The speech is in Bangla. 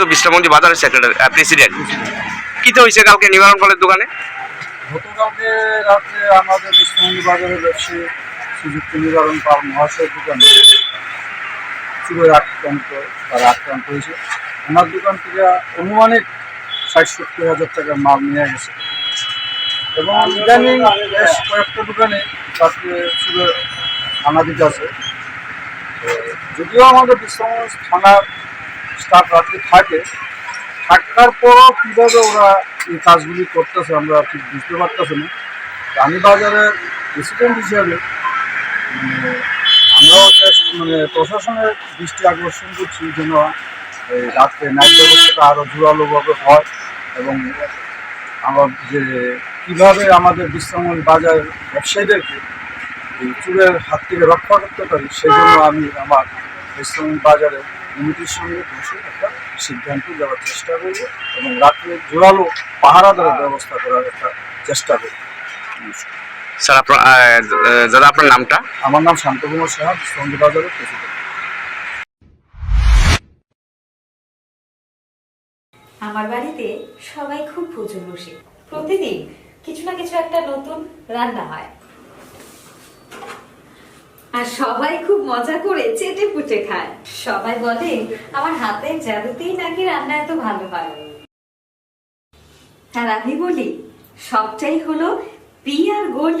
তো বিশ্রামঞ্জি বাজারের সেক্রেটারি প্রেসিডেন্ট কি তো হয়েছে কালকে নিবারণ কলের দোকানে? গতকালকে রাত্রে আমাদের বিশ্ববন্ধু বাজারের ব্যবসায়ী সুযুক্ত নিবারণ পাল মহাশয়ের দোকানে। চুলোয় আক্রান্ত, তারা আক্রান্ত হয়েছে। ওনার দোকান থেকে অনুমানিক ষাট সত্তর হাজার টাকার মাল নিয়ে গেছে। এবং ইদানিং বেশ কয়েকটা দোকানে রাত্রে চুলো আনা আছে। যদিও আমাদের বিশ্বনাথ থানার স্টাফ রাত্রে থাকে। থাকার পরও কীভাবে ওরা এই কাজগুলি করতেছে আমরা ঠিক বুঝতে পারতেছি না। আমি বাজারের প্রেসিডেন্ট হিসাবে আমরাও মানে প্রশাসনের দৃষ্টি আকর্ষণ করছি যেন রাত্রে নাইট ব্যবস্থাটা আরও জোরালোভাবে হয় এবং আমার যে কীভাবে আমাদের বিশ্রামল বাজার ব্যবসায়ীদেরকে এই চুরের হাত থেকে রক্ষা করতে পারি, সেই জন্য আমি আমার বিশ্রামল বাজারের কমিটির সঙ্গে বসে একটা সিদ্ধান্ত দেওয়ার চেষ্টা করব এবং রাত্রে জোরালো পাহারা দেওয়ার ব্যবস্থা করার একটা চেষ্টা করব। স্যার আপনার দাদা আপনার নামটা? আমার নাম শান্তকুমার সাহা বিশ্রামল বাজারের প্রেসিডেন্ট। আমার বাড়িতে সবাই খুব প্রচুর বসে। প্রতিদিন কিছু না কিছু একটা নতুন রান্না হয়। আর সবাই খুব মজা করে চেটে পুটে খায়। সবাই বলে, আমার হাতের জাদুতেই নাকি রান্না এত ভালো হয়? আর আমি বলি, সবটাই হলো পি আর গোল্ড